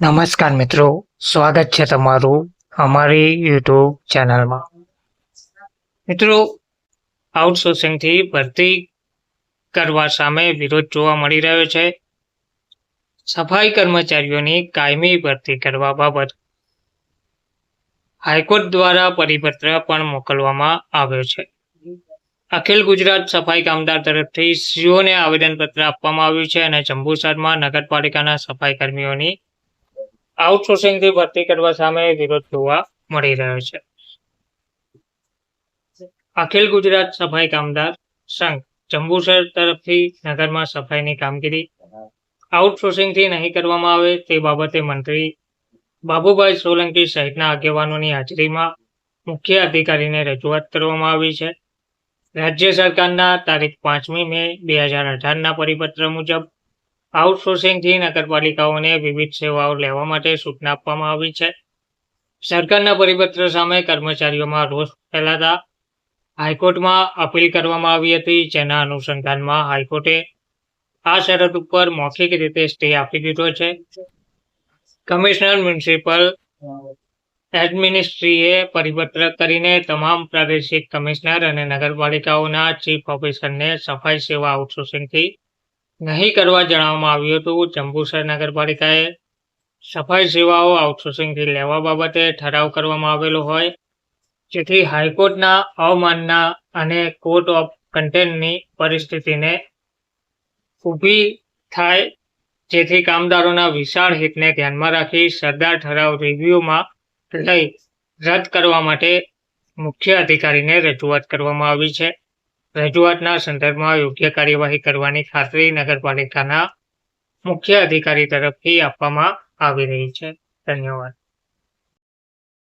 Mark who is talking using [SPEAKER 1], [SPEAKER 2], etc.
[SPEAKER 1] નમસ્કાર મિત્રો, સ્વાગત છે તમારું અમારી યુટ્યુબ ચેનલમાં. મિત્રો આઉટસોર્સિંગથી ભરતી કરવા સામે વિરોધ જોવા મળી રહ્યો છે. સફાઈ કર્મચારીઓની કાયમી ભરતી કરવા બાબત હાઈકોર્ટ દ્વારા પરિપત્ર પણ મોકલવામાં આવ્યો છે. અખિલ ગુજરાત સફાઈ કામદાર તરફથી સીઓને આવેદનપત્ર આપવામાં આવ્યું છે અને જંબુસરમાં નગરપાલિકાના સફાઈ કર્મીઓની આઉટસોર્સિંગથી ભરતી કરવા સામે વિરોધ જોવા મળી રહ્યો છે. અખિલ ગુજરાત સફાઈ કામદાર સંઘ, જંબુસર તરફથી નગરમાં સફાઈની કામગીરી આઉટસોર્સિંગથી નહીં કરવામાં આવે તે બાબતે મંત્રી બાબુભાઈ સોલંકી સહિતના આગેવાનોની હાજરીમાં મુખ્ય અધિકારીને રજૂઆત કરવામાં આવી છે. રાજ્ય સરકારના તારીખ પાંચમી મે બે હજાર અઢારના પરિપત્ર મુજબ આઉટસોર્સિંગથી નગરપાલિકાઓને વિવિધ સેવાઓ લેવા માટે સૂચના આપવામાં આવી છે. સરકારના પરિપત્ર સામે કર્મચારીઓમાં રોષ ફેલાતા હાઈકોર્ટમાં અપીલ કરવામાં આવી હતી. જેના અનુસંધાનમાં હાઈકોર્ટે આ શરત ઉપર મૌખિક રીતે સ્ટે આપી દીધો છે. કમિશનર મ્યુનિસિપલ એડમિનિસ્ટ્રીએ પરિપત્ર કરીને તમામ પ્રાદેશિક કમિશનર અને નગરપાલિકાઓના ચીફ ઓફિસરને સફાઈ સેવા આઉટસોર્સિંગથી નહીં કરવા જણાવવામાં આવ્યું હતું, જંબુસર નગરપાલિકાએ સફાઈ સેવાઓ આઉટસોર્સિંગથી લેવા બાબતે ઠરાવ કરવામાં આવેલો હોય, જેથી હાઈકોર્ટના અવમાનના અને કોર્ટ ઓફ કન્ટેન્ટની પરિસ્થિતિને ઊભી થાય, જેથી કામદારોના વિશાળ હિતને ધ્યાનમાં રાખી સરદાર ઠરાવ રિવ્યુમાં લઈ રદ કરવા માટે મુખ્ય અધિકારીને રજૂઆત કરવામાં આવી છે. રજૂઆતના સંદર્ભમાં યોગ્ય કાર્યવાહી કરવાની ખાતરી નગરપાલિકાના મુખ્ય અધિકારી તરફથી આપવામાં આવી રહી છે. ધન્યવાદ.